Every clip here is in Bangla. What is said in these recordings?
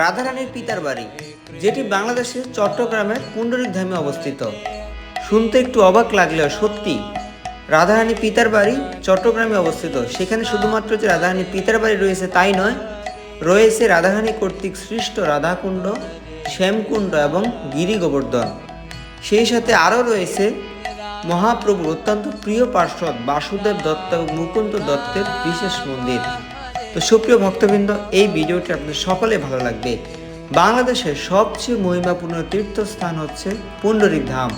রাধারানীর পিতার বাড়ি, যেটি বাংলাদেশের চট্টগ্রামের পুণ্ডরিক ধামে অবস্থিত। শুনতে একটু অবাক লাগলেও সত্যি রাধারানী পিতার বাড়ি চট্টগ্রামে অবস্থিত। সেখানে শুধুমাত্র যে রাধারানী পিতার বাড়ি রয়েছে তাই নয়, রয়েছে রাধারানী কর্তৃক সৃষ্ট রাধাকুণ্ড, শ্যামকুণ্ড এবং গিরি গোবর্ধন সেই সাথে আরও রয়েছে মহাপ্রভুর অত্যন্ত প্রিয় পার্শ্বদ বাসুদেব দত্ত এবং মুকুন্দ দত্তের বিশেষ মন্দির। তো সুপ্রিয় ভক্তবৃন্দ, এই ভিডিওটি আপনাদের সকলে ভালো লাগবে। বাংলাদেশের সবচেয়ে মহিমাপূর্ণ তীর্থস্থান হচ্ছে পুণ্ডরিক ধাম।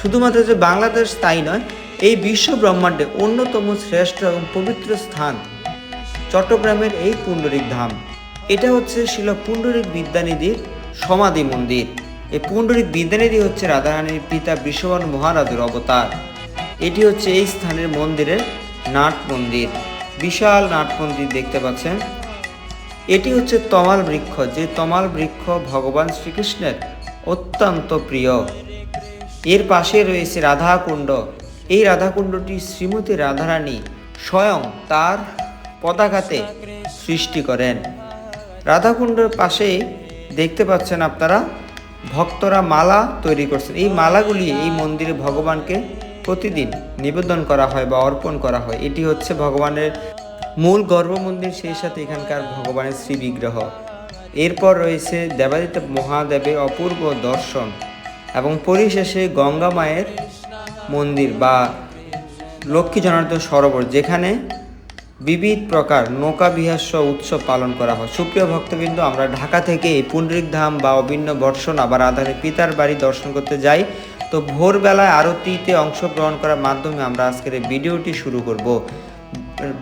শুধুমাত্র যে বাংলাদেশ তাই নয়, এই বিশ্ব ব্রহ্মাণ্ডে অন্যতম শ্রেষ্ঠ এবং পবিত্র স্থান চট্টগ্রামের এই পুণ্ডরিক ধাম। এটা হচ্ছে শিল পুণ্ডরিক বিদ্যানিধির সমাধি মন্দির। এই পুণ্ডরিক বিদ্যানিধি হচ্ছে রাধারানীর পিতা বৃষভানু মহারাজের অবতার। এটি হচ্ছে এই স্থানের মন্দিরের নাট মন্দির। বিশাল নাট মন্দির দেখতে পাচ্ছেন। এটি হচ্ছে তমাল বৃক্ষ, যে তমাল বৃক্ষ ভগবান শ্রীকৃষ্ণের অত্যন্ত প্রিয়। এর পাশে রয়েছে রাধাকুণ্ড। এই রাধাকুণ্ডটি শ্রীমতী রাধারানী স্বয়ং তার পতাকাতে সৃষ্টি করেন। রাধাকুণ্ডের পাশে দেখতে পাচ্ছেন আপনারা, ভক্তরা মালা তৈরি করছেন। এই মালাগুলি এই মন্দিরে ভগবানকে প্রতিদিন নিবেদন করা হয় বা অর্পণ করা হয়। এটি হচ্ছে ভগবানের মূল গর্ভ মন্দির সেই সাথে এখানকার ভগবানের শ্রী বিগ্রহ এরপর রয়েছে দেবাদিত্য মহাদেবের অপূর্ব দর্শন এবং পরিশেষে গঙ্গা মায়ের মন্দির বা লক্ষ্মী জনার্দন সরোবর, যেখানে বিবিধ প্রকার নৌকা বিহাস্য উৎসব পালন করা হয়। সুপ্রিয় ভক্তবৃন্দ, আমরা ঢাকা থেকে পুণ্ডরিক ধাম বা অভিন্ন বর্ষণ আবার আধারে পিতার বাড়ি দর্শন করতে যাই। তো ভোরবেলায় আরতিতে অংশগ্রহণ করার মাধ্যমে আমরা আজকের এই ভিডিওটি শুরু করব।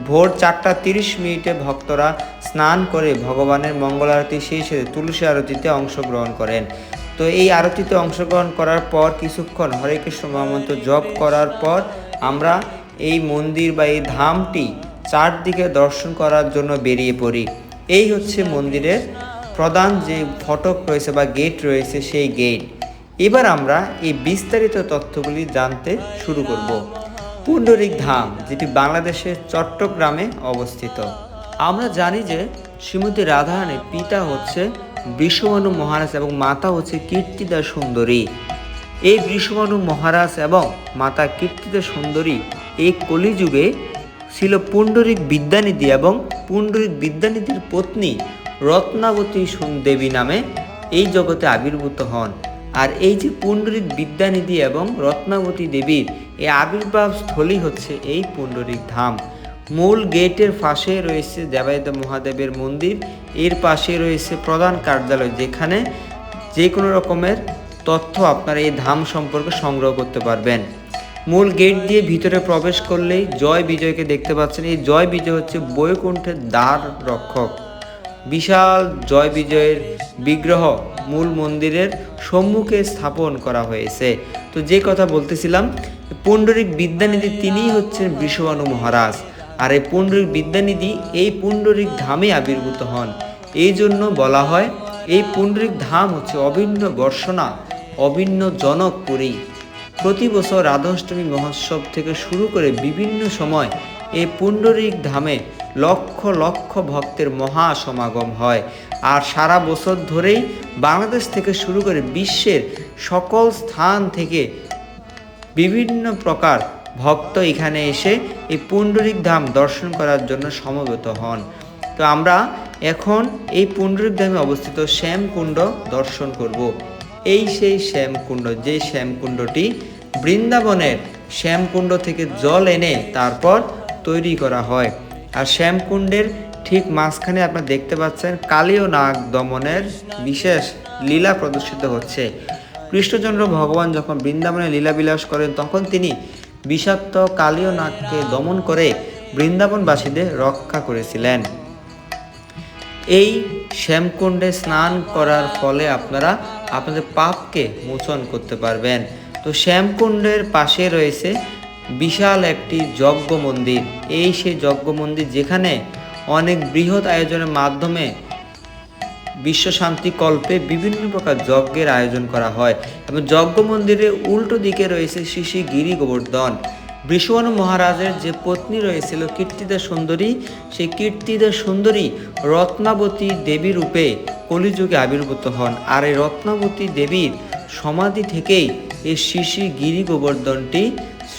ভোর চারটা তিরিশ মিনিটে ভক্তরা স্নান করে ভগবানের মঙ্গল আরতি শেষে তুলসী আরতিতে অংশগ্রহণ করেন। তো এই আরতিতে অংশগ্রহণ করার পর কিছুক্ষণ হরে কৃষ্ণ মহামন্ত্র জপ করার পর আমরা এই মন্দির বা এই ধামটি চারদিকে দর্শন করার জন্য বেরিয়ে পড়ি। এই হচ্ছে মন্দিরের প্রধান যে ফটক রয়েছে বা গেট রয়েছে সেই গেট। এবার আমরা এই বিস্তারিত তথ্যগুলি জানতে শুরু করব। পুণ্ডরিক ধাম, যেটি বাংলাদেশের চট্টগ্রামে অবস্থিত। আমরা জানি যে শ্রীমতী রাধারানীর পিতা হচ্ছে বৃষভানু মহারাজ এবং মাতা হচ্ছে কীর্তিদা সুন্দরী। এই বৃষভানু মহারাজ এবং মাতা কীর্তিদা সুন্দরী এই কলিযুগে ছিল পুণ্ডরিক বিদ্যানিধি এবং পুণ্ডরিক বিদ্যানিধির পত্নী রত্নাবতী দেবী নামে এই জগতে আবির্ভূত হন। আর এই যে পুণ্ডরিক বিদ্যানিধি এবং রত্নাবতী দেবীর এই আবির্ভাব স্থলী হচ্ছে এই পুণ্ডরিক ধাম। মূল গেটের পাশে রয়েছে দেবায়িত মহাদেবের মন্দির, এর পাশে রয়েছে প্রধান কার্যালয় যেখানে যে কোনো রকমের তথ্য আপনারা এই ধাম সম্পর্কে সংগ্রহ করতে পারবেন। মূল গেট দিয়ে ভিতরে প্রবেশ করলেই জয় বিজয়কে দেখতে পাচ্ছেন। এই জয় বিজয় হচ্ছে বৈকুণ্ঠের দ্বার রক্ষক। বিশাল জয় বিজয়ের বিগ্রহ মূল মন্দিরের সম্মুখে স্থাপন করা হয়েছে। তো যে কথা বলতেছিলাম, পুণ্ডরিক বিদ্যানিধি তিনিই হচ্ছেন বৃষভানু মহারাজ। আর এই পুণ্ডরিক বিদ্যানিধি এই পুণ্ডরিক ধামে আবির্ভূত হন। এই জন্য বলা হয়, এই পুণ্ডরিক ধাম হচ্ছে অভিন্ন বর্ষনা অভিন্ন জনকপুরী প্রতি বছর রাধাষ্টমী মহোৎসব থেকে শুরু করে বিভিন্ন সময় এই পুণ্ডরিক ধামে লক্ষ লক্ষ ভক্তের মহা সমাগম হয়। আর সারা বছর ধরেই বাংলাদেশ থেকে শুরু করে বিশ্বের সকল স্থান থেকে বিভিন্ন প্রকার ভক্ত এখানে এসে এই পুণ্ডরিক ধাম দর্শন করার জন্য সমবেত হন। তো আমরা এখন এই পুণ্ডরিক ধামে অবস্থিত শ্যামকুণ্ড দর্শন করব। এই সেই শ্যামকুণ্ড, যে শ্যামকুণ্ডটি বৃন্দাবনের শ্যামকুণ্ড থেকে জল এনে তারপর তৈরি করা হয়। আর শ্যামকুণ্ডের ঠিক মাঝখানে আপনারা দেখতে পাচ্ছেন কালীয় নাগ দমনের বিশেষ লীলা প্রদর্শিত হচ্ছে। কৃষ্ণচন্দ্র ভগবান যখন বৃন্দাবনে লীলাবিলাস করেন, তখন তিনি বিষাক্ত কালীয় নাগকে দমন করে বৃন্দাবনবাসীদের রক্ষা করেছিলেন। এই শ্যামকুণ্ডে স্নান করার ফলে আপনারা আপনাদের পাপকে মোচন করতে পারবেন। তো শ্যামকুণ্ডের পাশে রয়েছে বিশাল একটি যজ্ঞ মন্দির। এই সেই যজ্ঞ মন্দির যেখানে অনেক বৃহৎ আয়োজনের মাধ্যমে বিশ্ব শান্তি কল্পে বিভিন্ন প্রকার যজ্ঞের আয়োজন করা হয় এবং যজ্ঞ মন্দিরের উল্টো দিকে রয়েছে শ্রী শ্রী গিরি গোবর্ধন। বৃষভানু মহারাজের যে পত্নী রয়েছিল কীর্তিদা সুন্দরী, সেই কীর্তিদা সুন্দরী রত্নাবতী দেবী রূপে কলিযুগে আবির্ভূত হন। আর এই রত্নাবতী দেবীর সমাধি থেকেই এই শ্রী শ্রী গিরি গোবর্ধনটি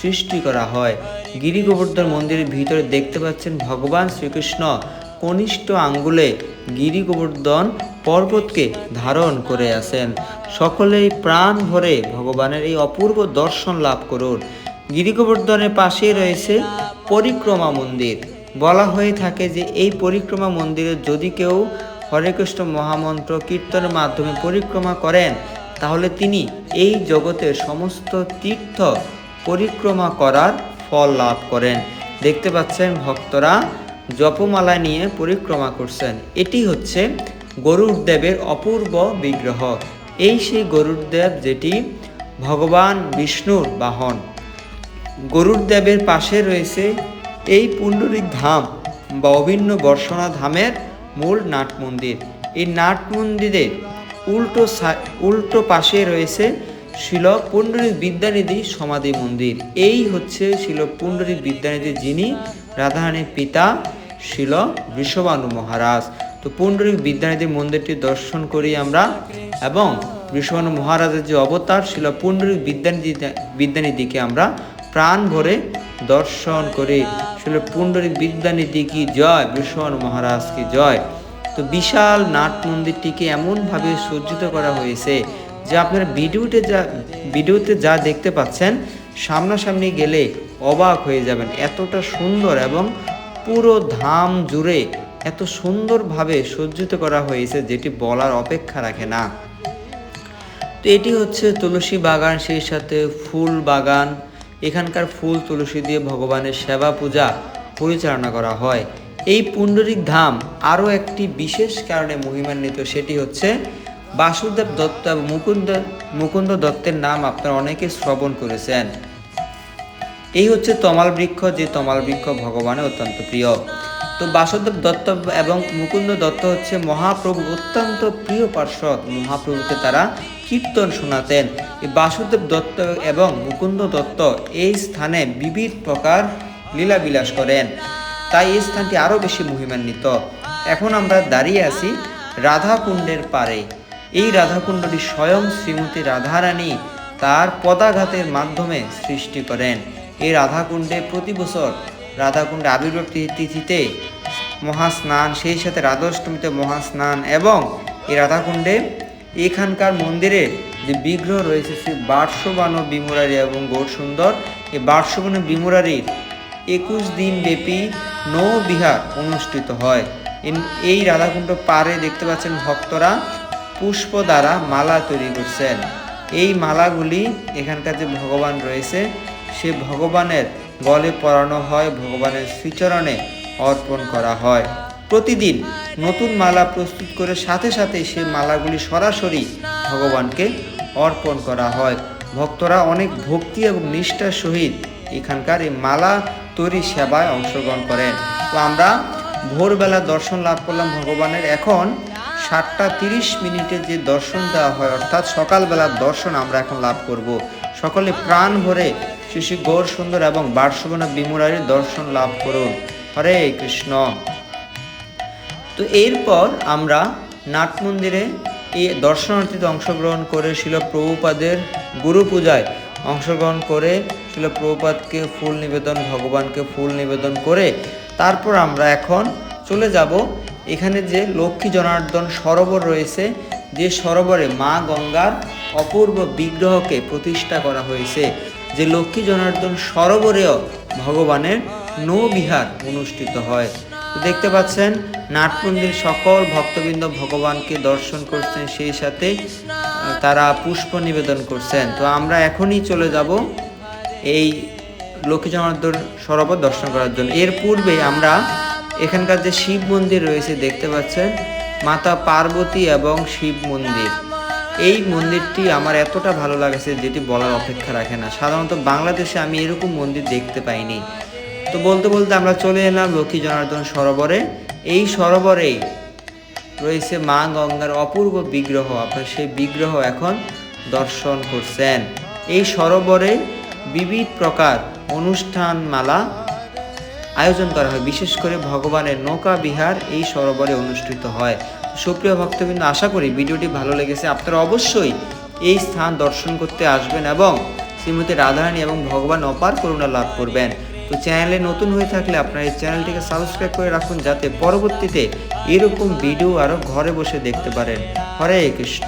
সৃষ্টি করা হয়। গিরি গোবর্ধন মন্দিরের ভিতরে দেখতে পাচ্ছেন ভগবান শ্রীকৃষ্ণ কনিষ্ঠ আঙ্গুলে গিরি গোবর্ধন পর্বতকে ধারণ করে আছেন। সকলেই প্রাণ ভরে ভগবানের এই অপূর্ব দর্শন লাভ করুন। গিরি গোবর্ধনের পাশে রয়েছে পরিক্রমা মন্দির। বলা হয়ে থাকে যে এই পরিক্রমা মন্দিরে যদি কেউ হরে কৃষ্ণ মহামন্ত্র কীর্তনের মাধ্যমে পরিক্রমা করেন, তাহলে তিনি এই জগতের সমস্ত তীর্থ পরিক্রমা করার ফল লাভ করেন। দেখতে পাচ্ছেন ভক্তরা জপমালা নিয়ে পরিক্রমা করছেন। এটি হচ্ছে গরুর দেবের অপূর্ব বিগ্রহ। এই সেই গরুর দেব যেটি ভগবান বিষ্ণুর বাহন। গরুর দেবের পাশে রয়েছে এই পুণ্ডরিক ধাম বা অভিন্ন বর্ষণা ধামের মূল নাট মন্দির। এই নাট মন্দিরের উল্টো উল্টো পাশে রয়েছে শিল পুণ্ডরিক বিদ্যানিধি সমাধি মন্দির। এই হচ্ছে শিল পুণ্ডরিক বিদ্যানিধি যিনি রাধারানীর পিতা শিল বৃষভানু মহারাজ। তো পুণ্ডরিক বিদ্যানিধি মন্দিরটি দর্শন করি আমরা এবং বৃষভানু মহারাজের যে অবতার শিল পুণ্ডরিক বিদ্যানিধি বিদ্যানিধিকে আমরা প্রাণ ভরে দর্শন করে। শিল পুণ্ডরিক বিদ্যানিধি কি জয়? বৃষভানু মহারাজ কি জয়? তো বিশাল নাট মন্দিরটিকে এমনভাবে সজ্জিত করা হয়েছে যে আপনারা ভিডিওতে যা ভিডিওতে যা দেখতে পাচ্ছেন, সামনাসামনি গেলে অবাক হয়ে যাবেন এতটা সুন্দর এবং পুরো ধাম জুড়ে এত সুন্দরভাবে সজ্জিত করা হয়েছে যেটি বলার অপেক্ষা রাখে না। তো এটি হচ্ছে তুলসী বাগান, সেই সাথে ফুল বাগান। এখানকার ফুল, তুলসী দিয়ে ভগবানের সেবা পূজা পরিচালনা করা হয়। এই পুণ্ডরিক ধাম আরও একটি বিশেষ কারণে মহিমান্বিত, সেটি হচ্ছে বাসুদেব দত্ত এবং মুকুন্দ মুকুন্দ দত্তের নাম আপনারা অনেকে শ্রবণ করেছেন। এই হচ্ছে তমাল বৃক্ষ, যে তমাল বৃক্ষ ভগবানের অত্যন্ত প্রিয়। তো বাসুদেব দত্ত এবং মুকুন্দ দত্ত হচ্ছে মহাপ্রভু, অত্যন্ত প্রিয় পার্শ্বদ। মহাপ্রভুকে তারা কীর্তন শোনাতেন। এই বাসুদেব দত্ত এবং মুকুন্দ দত্ত এই স্থানে বিবিধ প্রকার লীলা বিলাস করেন। তাই এই স্থানটি আরও বেশি মহিমান্বিত। এখন আমরা দাঁড়িয়ে আছি রাধাকুণ্ডের পারে এই রাধাকুণ্ডটি স্বয়ং শ্রীমতী রাধারানী তার পদাঘাতের মাধ্যমে সৃষ্টি করেন। এই রাধাকুণ্ডে প্রতি বছর রাধাকুণ্ডে আবির্ভাব তিথিতে মহাস্নান, সেই সাথে রাধাষ্টমীতে মহাস্নান এবং এই রাধাকুণ্ডে এখানকার মন্দিরে যে বিগ্রহ রয়েছে শ্রী বার্ষবান বিমুরারি এবং গৌর সুন্দর, এই বার্ষবান বিমুরারির একুশ দিন ব্যাপী নৌ বিহার অনুষ্ঠিত হয়। এই রাধাকুণ্ড পারে দেখতে পাচ্ছেন ভক্তরা পুষ্প দ্বারা মালা তৈরি করছেন। এই মালাগুলি এখানকার যে ভগবান রয়েছে, সে ভগবানের গলে পরানো হয়, ভগবানের শ্রীচরণে অর্পণ করা হয়। প্রতিদিন নতুন মালা প্রস্তুত করে সাথে সাথে সেই মালাগুলি সরাসরি ভগবানকে অর্পণ করা হয়। ভক্তরা অনেক ভক্তি এবং নিষ্ঠার সহিত এখানকার এই মালা তৈরি সেবায় অংশগ্রহণ করেন। তো আমরা ভোরবেলা দর্শন লাভ করলাম ভগবানের। এখন সাতটা তিরিশ মিনিটে যে দর্শন দেওয়া হয়, অর্থাৎ সকালবেলার দর্শন আমরা এখন লাভ করব। সকলে প্রাণ ভরে শ্রী শ্রী গৌর সুন্দর এবং বার্ষবনা বিমুরারির দর্শন লাভ করুন। হরে কৃষ্ণ। তো এরপর আমরা নাট মন্দিরে এই দর্শনার্থীতে অংশগ্রহণ করে শিল প্রভুপাদের গুরু পূজায় অংশগ্রহণ করে শিল প্রভুপাদকে ফুল নিবেদন, ভগবানকে ফুল নিবেদন করে তারপর আমরা এখন চলে যাব এখানে যে লক্ষ্মী জনার্দন সরোবর রয়েছে, যে সরোবরে মা গঙ্গার অপূর্ব বিগ্রহকে প্রতিষ্ঠা করা হয়েছে, যে লক্ষ্মী জনার্দন সরোবরেও ভগবানের নৌবিহার অনুষ্ঠিত হয়। দেখতে পাচ্ছেন নাটমন্দির সকল ভক্তবৃন্দ ভগবানকে দর্শন করছেন, সেই সাথে তারা পুষ্প নিবেদন করছেন। তো আমরা এখনই চলে যাব এই লক্ষ্মী জনার্দন সরোবর দর্শন করার জন্য। এর পূর্বে আমরা এখানকার যে শিব মন্দির রয়েছে, দেখতে পাচ্ছেন? মাতা পার্বতী এবং শিব মন্দির। এই মন্দিরটি আমার এতটা ভালো লাগেছে যেটি বলার অপেক্ষা রাখে না। সাধারণত বাংলাদেশে আমি এরকম মন্দির দেখতে পাইনি। তো বলতে বলতে আমরা চলে এলাম লক্ষ্মী জনার্দন সরোবরে। এই সরোবরেই রয়েছে মা গঙ্গার অপূর্ব বিগ্রহ। আপনার সেই বিগ্রহ এখন দর্শন করছেন। এই সরোবরে বিবিধ প্রকার অনুষ্ঠান মালা আয়োজন করা হয়। বিশেষ করে ভগবানের নৌকা বিহার এই সরোবরে অনুষ্ঠিত হয়। সুপ্রিয় ভক্তবৃন্দ, আশা করি ভিডিওটি ভালো লেগেছে। আপনারা অবশ্যই এই স্থান দর্শন করতে আসবেন এবং শ্রীমতী রাধারানী এবং ভগবান অপার করুণা লাভ করবেন। তো চ্যানেলে নতুন হয়ে থাকলে আপনার এই চ্যানেলটিকে সাবস্ক্রাইব করে রাখুন, যাতে পরবর্তীতে এরকম ভিডিও আরও ঘরে বসে দেখতে পারেন। হরে কৃষ্ণ।